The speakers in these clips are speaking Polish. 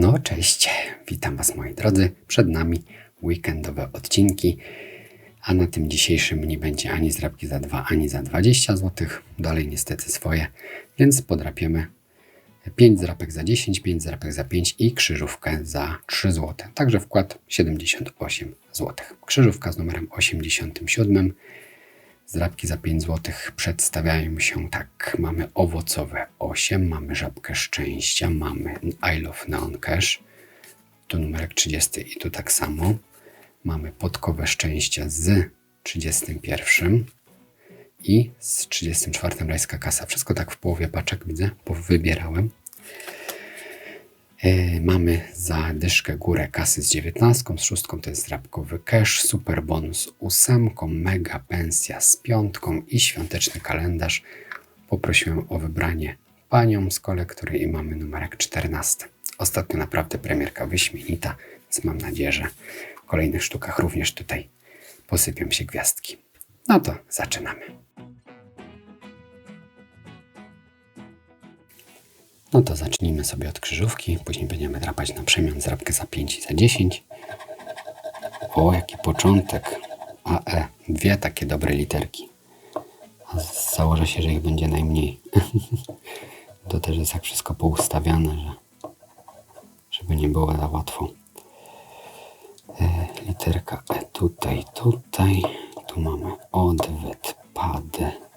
No, cześć, witam Was moi drodzy. Przed nami weekendowe odcinki, a na tym dzisiejszym nie będzie ani zdrabki za 2, ani za 20 zł. Dalej niestety swoje, więc podrapiemy 5 zrapek za 10, 5 zrapek za 5 i krzyżówkę za 3 zł. Także wkład 78 zł. Krzyżówka z numerem 87. Zdrabki za 5 zł przedstawiają się tak. Mamy owocowe 8, mamy żabkę szczęścia, mamy I Love Neon Cash, tu numerek 30 i tu tak samo. Mamy podkowe szczęścia z 31 i z 34 rajska kasa. Wszystko tak w połowie paczek widzę, bo wybierałem. E, Mamy za dyszkę górę kasy z 19, z szóstką to jest drapkowy cash, super bonus z ósemką, mega pensja z piątką i świąteczny kalendarz. Poprosiłem o wybranie panią z kolektory i mamy numerek 14. Ostatnio naprawdę premierka wyśmienita, więc mam nadzieję, że w kolejnych sztukach również tutaj posypią się gwiazdki. No to zaczynamy. No to zacznijmy sobie od krzyżówki, później będziemy drapać na przemian zrabkę za 5 i za 10. O, jaki początek. AE, dwie takie dobre literki. A założę się, że ich będzie najmniej. to też jest tak wszystko poustawiane, że żeby nie było za łatwo. E, literka E tutaj, tutaj. Tu mamy odwet, pad tutaj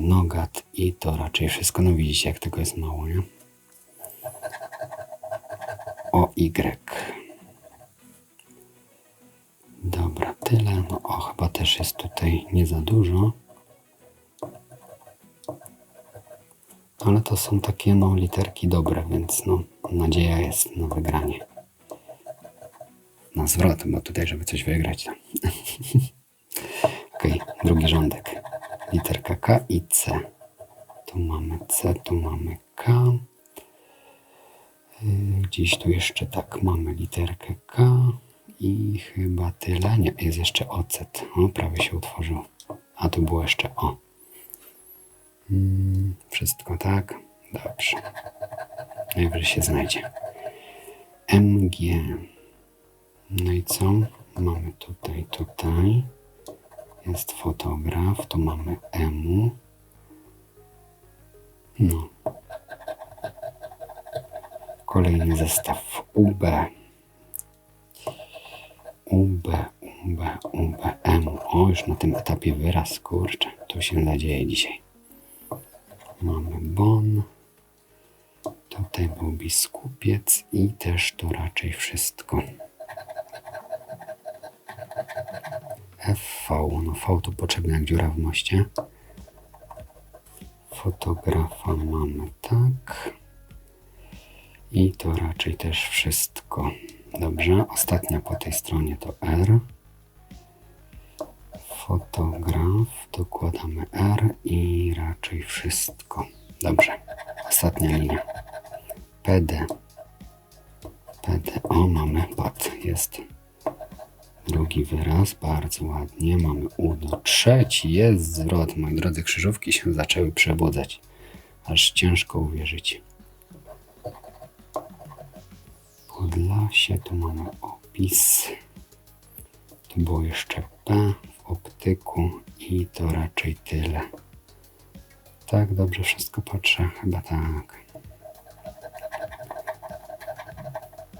nogat i to raczej wszystko. No widzicie, jak tego jest mało, nie? O Y. Dobra, tyle. No o, chyba też jest tutaj nie za dużo. Ale to są takie no literki dobre, więc no nadzieja jest na wygranie. Na zwrot, bo tutaj, żeby coś wygrać. Okej, okay, drugi rządek literka K i C. Tu mamy C, tu mamy K. Y, gdzieś tu jeszcze tak mamy literkę K i chyba tyle. Nie, jest jeszcze ocet. O, prawie się utworzył. A tu było jeszcze O. Hmm, wszystko tak? Dobrze. Najwyżej się znajdzie. MG. No i co? Mamy tutaj, tutaj jest fotograf, tu mamy emu. No. Kolejny zestaw UB. UB, UB, UB, emu. O, już na tym etapie wyraz, kurczę. Tu się nadzieje dzisiaj. Mamy bon. Tutaj był biskupiec i też to raczej wszystko. FV. No V to potrzebne jak dziura w moście. Fotografa mamy tak. I to raczej też wszystko. Dobrze, ostatnia po tej stronie to R. Fotograf, dokładamy R i raczej wszystko. Dobrze, ostatnia linia. PD. PD, o mamy pad, jest Drugi wyraz, bardzo ładnie. Mamy udo. Trzeci jest zwrot. Moi drodzy, krzyżówki się zaczęły przebudzać. Aż ciężko uwierzyć. Podlasie, tu mamy opis. Tu było jeszcze P w optyku i to raczej tyle. Tak, dobrze wszystko patrzę? Chyba tak.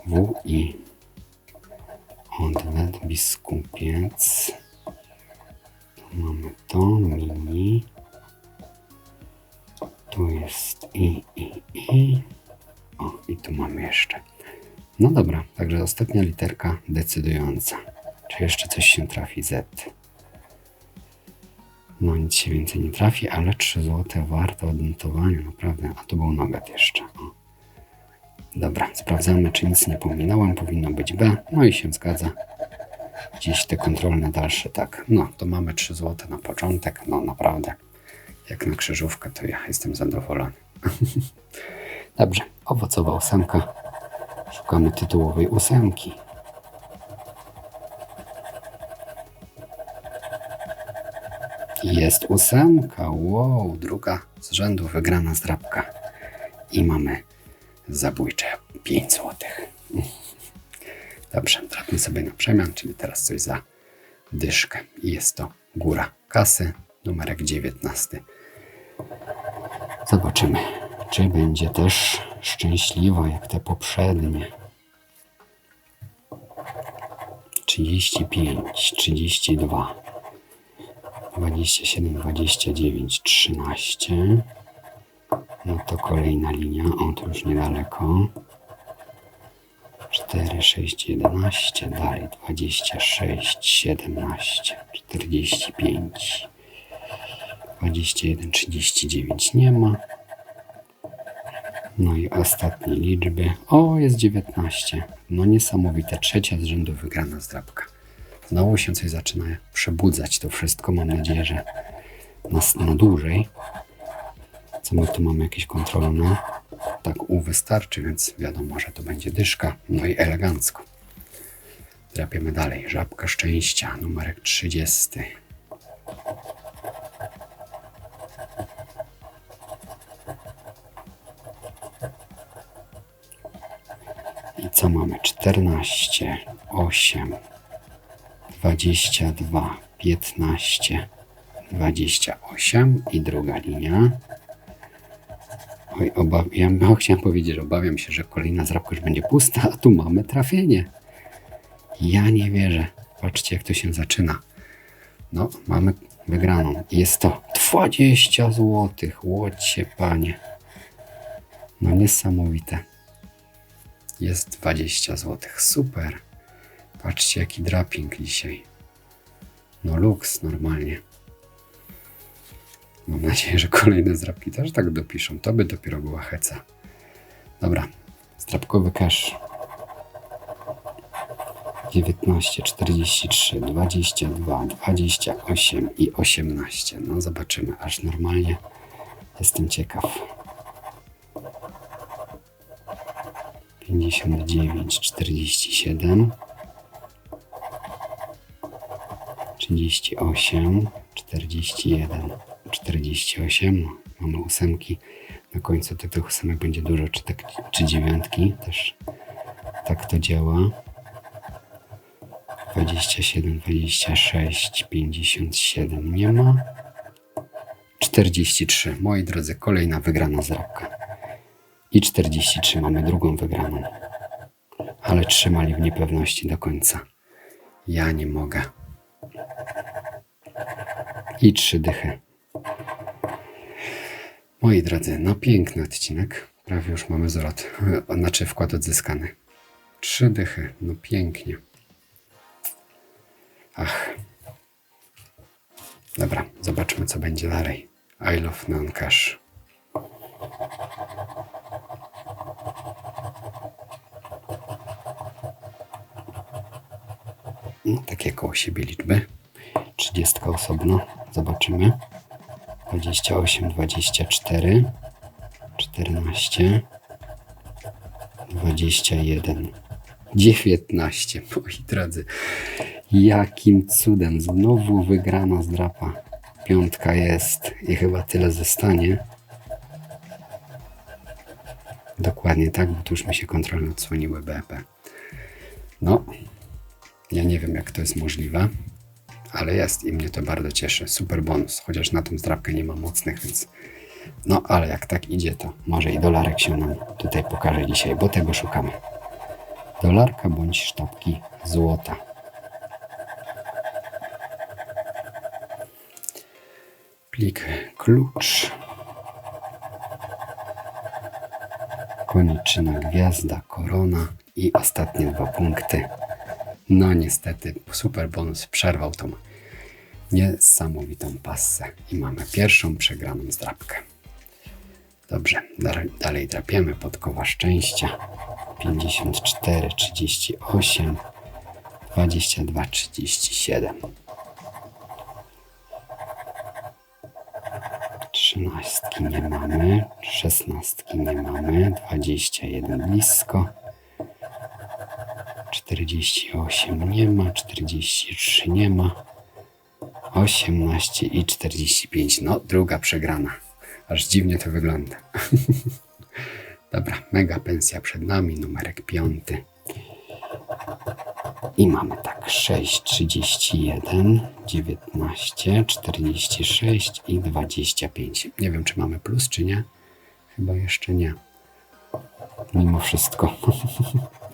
W i odwet, biskupiec. Tu mamy to, mini. Tu jest i, i, i. O, i tu mamy jeszcze. No dobra, także ostatnia literka decydująca. Czy jeszcze coś się trafi? Z. No nic się więcej nie trafi, ale 3 zł warte odnotowania, naprawdę. A to był nogat jeszcze. O. Dobra, sprawdzamy, czy nic nie pominąłem. Powinno być B. No i się zgadza. Gdzieś te kontrolne dalsze, tak. No, to mamy 3 zł na początek. No, naprawdę. Jak na krzyżówkę, to ja jestem zadowolony. Dobrze, owocowa ósemka. Szukamy tytułowej ósemki. Jest ósemka. Wow, druga z rzędu wygrana zdrabka. I mamy zabójcze 5 zł. Dobrze, trafmy sobie na przemian, czyli teraz coś za dyszkę. I jest to góra kasy, numerek 19. Zobaczymy, czy będzie też szczęśliwa jak te poprzednie. 35, 32, 27, 29, 13. No to kolejna linia, o to już niedaleko. 4, 6, 11, dalej 26, 17, 45, 21, 39 nie ma. No i ostatnie liczby. O, jest 19. No niesamowite. Trzecia z rzędu wygrana zdrabka. Znowu się coś zaczyna przebudzać to wszystko. Mam nadzieję, że na, na dłużej. Co my tu mamy jakieś kontrolne? Tak U wystarczy, więc wiadomo, że to będzie dyszka. No i elegancko. Drapiemy dalej. Żabka szczęścia, numerek 30. I co mamy? 14, 8, 22, 15, 28 i druga linia. Obawiam, no, chciałem powiedzieć, że obawiam się, że kolejna zrabka już będzie pusta, a tu mamy trafienie. Ja nie wierzę. Patrzcie, jak to się zaczyna. No, mamy wygraną. Jest to 20 zł. Łocie, panie. No, niesamowite. Jest 20 zł. Super. Patrzcie, jaki draping dzisiaj. No, luks normalnie. Mam nadzieję, że kolejne zdrapki też tak dopiszą. To by dopiero była heca. Dobra, zdrapkowy cash. 19, 43, 22, 28 i 18. No zobaczymy, aż normalnie jestem ciekaw. 59, 47, 38, 41, 48. No, mamy ósemki. Na końcu tych, ósemek będzie dużo, czy, tak, czy dziewiątki też. Tak to działa. 27, 26, 57 nie ma. 43. Moi drodzy, kolejna wygrana zrabka. I 43 mamy drugą wygraną. Ale trzymali w niepewności do końca. Ja nie mogę. I trzy dychy. Moi drodzy, no piękny odcinek. Prawie już mamy zwrot, znaczy wkład odzyskany. Trzy dychy, no pięknie. Ach. Dobra, zobaczmy co będzie dalej. I love non cash. No, takie koło siebie liczby. 30 osobno. Zobaczymy. 28, 24, 14, 21, 19. Moi drodzy, jakim cudem znowu wygrana zdrapa. Piątka jest i chyba tyle zostanie. Dokładnie tak, bo tu już mi się kontrolnie odsłoniły BP. No, ja nie wiem jak to jest możliwe ale jest i mnie to bardzo cieszy. Super bonus, chociaż na tą zdrabkę nie ma mocnych, więc no ale jak tak idzie, to może i dolarek się nam tutaj pokaże dzisiaj, bo tego szukamy. Dolarka bądź sztabki złota. Plik klucz. Koniczyna gwiazda, korona i ostatnie dwa punkty. No niestety, super bonus przerwał tą niesamowitą passę i mamy pierwszą przegraną zdrabkę. Dobrze, dalej drapiemy podkowa szczęścia. 54, 38, 22, 37. Trzynastki nie mamy, szesnastki nie mamy, 21 blisko. 48 nie ma, 43 nie ma, 18 i 45. No, druga przegrana. Aż dziwnie to wygląda. Dobra, mega pensja przed nami, numerek piąty. I mamy tak 6, 31, 19, 46 i 25. Nie wiem, czy mamy plus, czy nie. Chyba jeszcze nie. Mimo wszystko.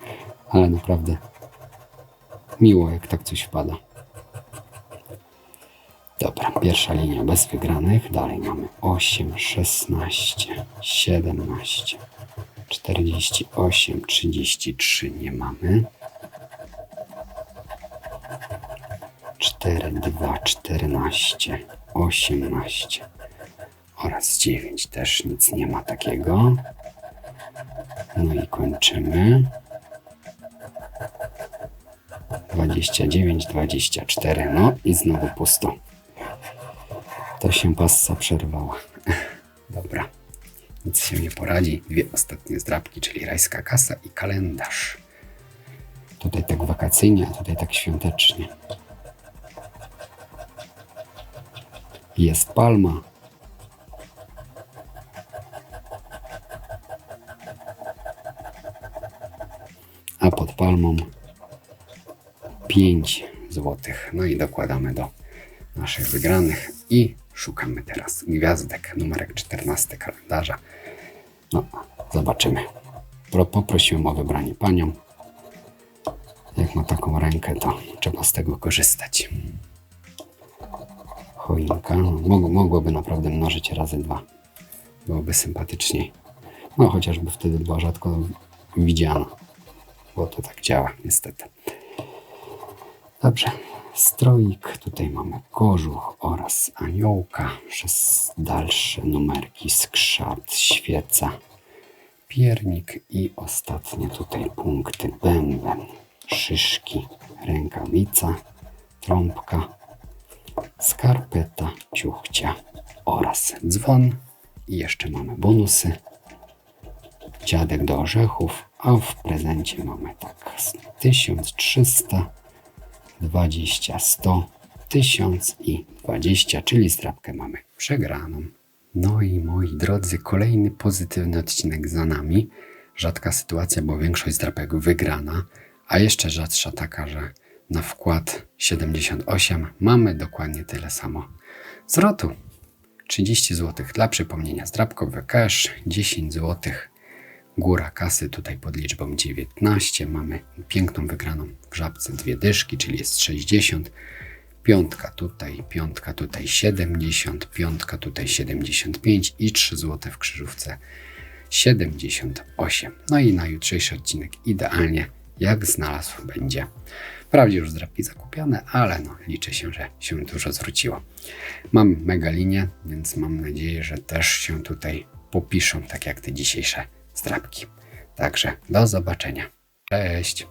Ale naprawdę miło, jak tak coś wpada. Dobra, pierwsza linia bez wygranych. Dalej mamy 8, 16, 17, 48, 33 nie mamy. 4, 2, 14, 18 oraz 9 też nic nie ma takiego. No i kończymy. 29, 24, no i znowu pusto. To się passa przerwała. Dobra, nic się nie poradzi. Dwie ostatnie zdrabki, czyli rajska kasa i kalendarz. Tutaj tak wakacyjnie, a tutaj tak świątecznie. Jest palma. A pod palmą 5 złotych. No i dokładamy do naszych wygranych i szukamy teraz gwiazdek, numerek 14 kalendarza. No, zobaczymy. Pro, poprosiłem o wybranie panią. Jak ma taką rękę, to trzeba z tego korzystać. Choinka. Mog, mogłoby naprawdę mnożyć razy dwa. Byłoby sympatyczniej. No, chociażby wtedy była rzadko widziana. Bo to tak działa, niestety. Dobrze. Stroik, tutaj mamy kożuch oraz aniołka, przez dalsze numerki, skrzat, świeca, piernik i ostatnie tutaj punkty, bęben, szyszki, rękawica, trąbka, skarpeta, ciuchcia oraz dzwon. I jeszcze mamy bonusy, dziadek do orzechów, a w prezencie mamy tak z 1300 20, 100, 1000 i 20, czyli strapkę mamy przegraną. No i moi drodzy, kolejny pozytywny odcinek za nami. Rzadka sytuacja, bo większość zdrapek wygrana, a jeszcze rzadsza taka, że na wkład 78 mamy dokładnie tyle samo zwrotu. 30 zł dla przypomnienia zdrapkowy cash, 10 zł Góra kasy tutaj pod liczbą 19. Mamy piękną wygraną w żabce dwie dyszki, czyli jest 60. Piątka tutaj, piątka tutaj 70, piątka tutaj 75 i 3 zł w krzyżówce 78. No i na jutrzejszy odcinek idealnie jak znalazł będzie. Wprawdzie już zdrabki zakupione, ale no, liczę się, że się dużo zwróciło. Mam mega linię, więc mam nadzieję, że też się tutaj popiszą, tak jak te dzisiejsze zdrabki. Także do zobaczenia. Cześć!